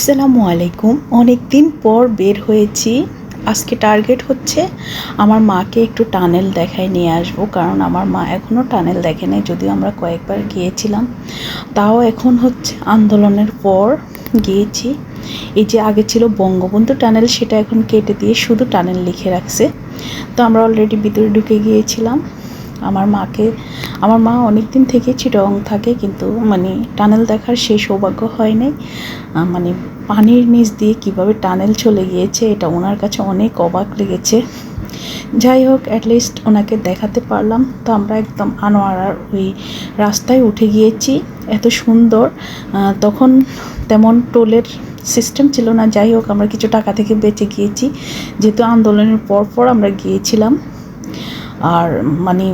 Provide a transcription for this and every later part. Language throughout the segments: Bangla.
আসসালামু আলাইকুম। অনেক দিন পর বের হয়েছি। আজকে টার্গেট হচ্ছে আমার মাকে একটু টানেল দেখায় নিয়ে আসব, কারণ আমার মা এখনও টানেল দেখে নাই যদিও আমরা কয়েকবার গিয়েছিলাম। তাও এখন হচ্ছে আন্দোলনের পর গিয়েছি। এই যে আগে ছিল বঙ্গবন্ধু টানেল, সেটা এখন কেটে দিয়ে শুধু টানেল লিখে রাখছে। তো আমরা অলরেডি ভিতরে ঢুকে গিয়েছিলাম। আমার মাকে। আমার মা অনেক দিন থেকে চিটং থাকে কিন্তু মানে টানেল দেখার সেই সৌভাগ্য হয়নি আহ, মানে পানির নিচ দিয়ে কীভাবে টানেল চলে গিয়েছে এটা ওনার কাছে অনেক অবাক লেগেছে। যাই হোক অ্যাটলিস্ট ওনাকে দেখাতে পারলাম। তো আমরা একদম আনোয়ারার ওই রাস্তায় উঠে গিয়েছি। এত সুন্দর। তখন তেমন টোলের সিস্টেম ছিল না। যাই হোক আমরা কিছু টাকা থেকে বেঁচে গিয়েছি। যেহেতু আন্দোলনের পর পর আমরা গিয়েছিলাম। আর মানে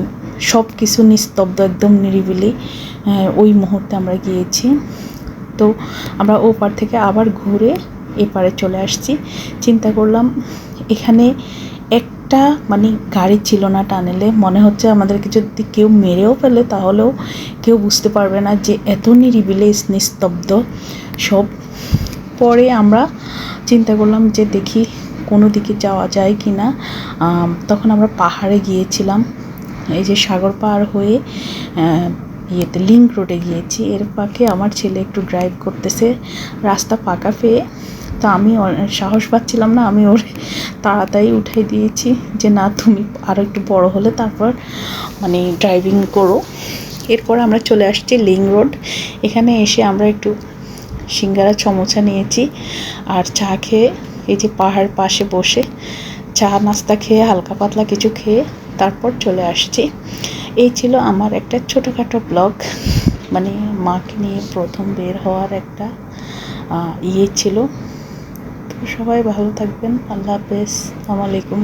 সব কিছু নিস্তব্ধ একদম নিরিবিলি ওই মুহূর্তে আমরা গিয়েছি। তো আমরা ও পার থেকে আবার ঘুরে এপারে চলে আসছি। চিন্তা করলাম এখানে একটা মানে গাড়ি ছিল না টানেলে। মনে হচ্ছে আমাদেরকে যদি কেউ মেরেও ফেলে তাহলেও কেউ বুঝতে পারবে না যে এত নিরিবিলি, নিস্তব্ধ সব। পরে আমরা চিন্তা করলাম যে দেখি কোনো দিকে যাওয়া যায় কি না তখন আমরা পাহাড়ে গিয়েছিলাম। এই যে সাগর পার হয়ে ইয়েতে লিঙ্ক রোডে গিয়েছি। এর পাকে আমার ছেলে একটু ড্রাইভ করতেছে, রাস্তা পাকা পেয়ে। তো আমি সাহস পাচ্ছিলাম না, আমি ওর তাড়াতাড়ি উঠাই দিয়েছি যে, না, তুমি আরও একটু বড় হলে তারপর মানে ড্রাইভিং করো। এরপর আমরা চলে আসছি লিঙ্ক রোড। এখানে এসে আমরা একটু সিঙ্গারা, সমোসা নিয়েছি আর চা খেয়ে এই যে পাহাড় পাশে বসে চা নাস্তা খেয়ে, হালকা পাতলা কিছু খেয়ে তারপর চলে আসছি। এই ছিল আমার একটা ছোটোখাটো ব্লগ মানে মাকে নিয়ে প্রথম বের হওয়ার একটা ইয়ে ছিল। তো সবাই ভালো থাকবেন। আল্লাহ হাফেজ। আলাইকুম